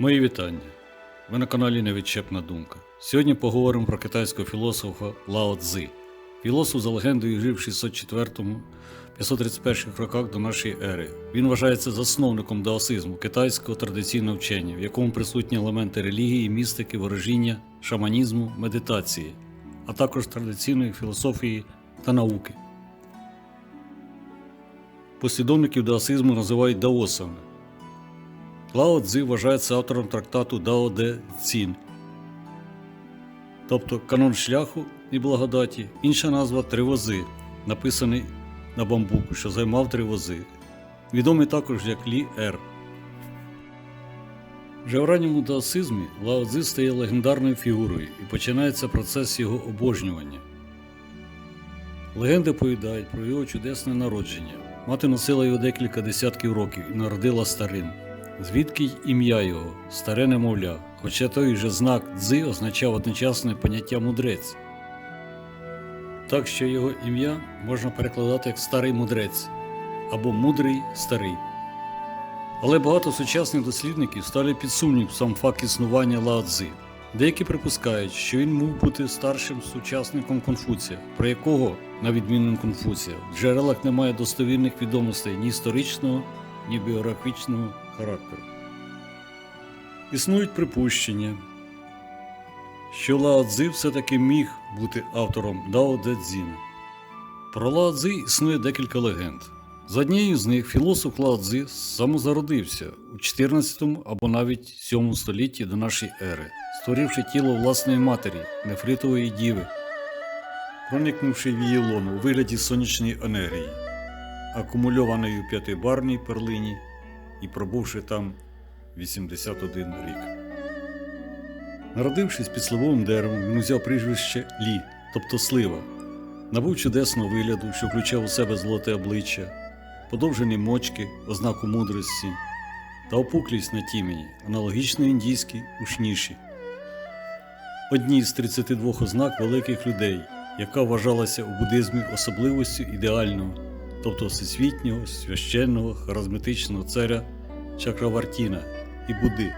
Мої вітання. Ви на каналі Невідчепна думка. Сьогодні поговоримо про китайського філософа Лао Цзи. Філософ за легендою жив в 604-531 роках до нашої ери. Він вважається засновником даосизму, китайського традиційного вчення, в якому присутні елементи релігії, містики, ворожіння, шаманізму, медитації, а також традиційної філософії та науки. Послідовників даосизму називають даосами. Лао Цзи вважається автором трактату Дао Де Цін, тобто канон шляху і благодаті, інша назва Тривози, написаний на бамбуку, що займав три вози, відомий також як Лі Ер. Вже в ранньому даосизмі Лао Цзи стає легендарною фігурою і починається процес його обожнювання. Легенди повідають про його чудесне народження. Мати носила його декілька десятків років і народила старим. Звідки й ім'я його, старе немовля, хоча той же знак дзи означав одночасне поняття мудрець. Так що його ім'я можна перекладати як старий мудрець або мудрий старий. Але багато сучасних дослідників ставлять під сумнів сам факт існування Лао Цзи. Деякі припускають, що він мав бути старшим сучасником Конфуція, про якого, на відміну Конфуція, в джерелах немає достовірних відомостей ні історичного, ні біографічного характеру. Існують припущення, що Лао Цзи все-таки міг бути автором Дао Де Цзіна. Про Лао Цзи існує декілька легенд. З однією з них філософ Лао Цзи самозародився у 14 або навіть 7 столітті до нашої ери, створивши тіло власної матері, нефритової діви, проникнувши в її лоно у вигляді сонячної енергії, акумульованої у п'ятибарній перлині і пробувши там 81 рік. Народившись під сливовим деревом, він узяв прізвище Лі, тобто слива, набув чудесного вигляду, що включав у себе золоте обличчя, подовжені мочки, ознаку мудрості та опуклість на тімені, аналогічно індійській ушніші. Одні з 32 ознак великих людей, яка вважалася у буддизмі особливостю ідеального, тобто всесвітнього, священного, харизматичного царя Чакравартіна і Будди,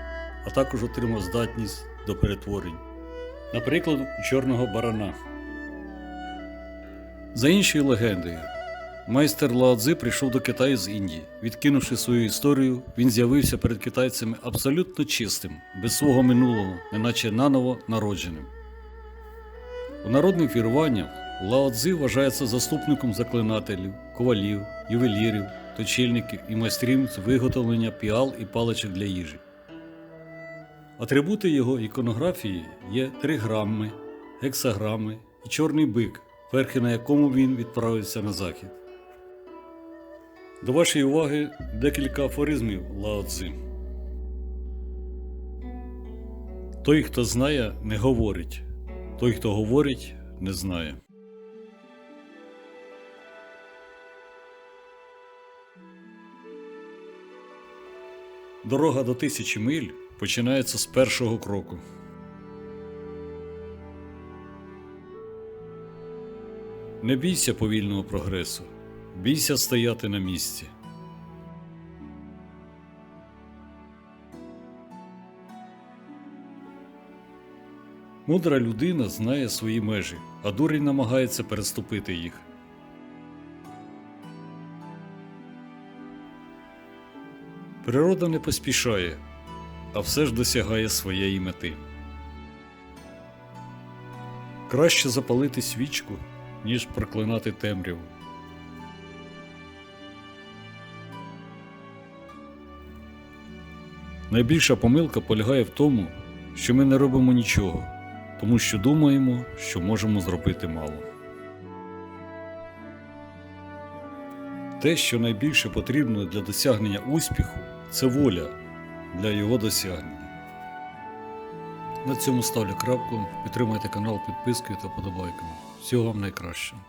а також отримав здатність до перетворень, наприклад, у чорного барана. За іншою легендою, майстер Лао Цзи прийшов до Китаю з Індії. Відкинувши свою історію, він з'явився перед китайцями абсолютно чистим, без свого минулого, неначе наново народженим. У народних віруваннях Лао Цзи вважається заступником заклинателів, ковалів, ювелірів, точильників і майстрів з виготовлення піал і паличок для їжі. Атрибути його іконографії є триграми, гексаграми і чорний бик, верхи на якому він відправився на захід. До вашої уваги декілька афоризмів Лао Цзи. Той, хто знає, не говорить. Той, хто говорить, не знає. Дорога до тисячі миль починається з першого кроку. Не бійся повільного прогресу, бійся стояти на місці. Мудра людина знає свої межі, а дурень намагається переступити їх. Природа не поспішає, а все ж досягає своєї мети. Краще запалити свічку, ніж проклинати темряву. Найбільша помилка полягає в тому, що ми не робимо нічого, тому що думаємо, що можемо зробити мало. Те, що найбільше потрібно для досягнення успіху, це воля для його досягнення. На цьому ставлю крапку. Підтримайте канал підпискою та подобайками. Всього вам найкращого.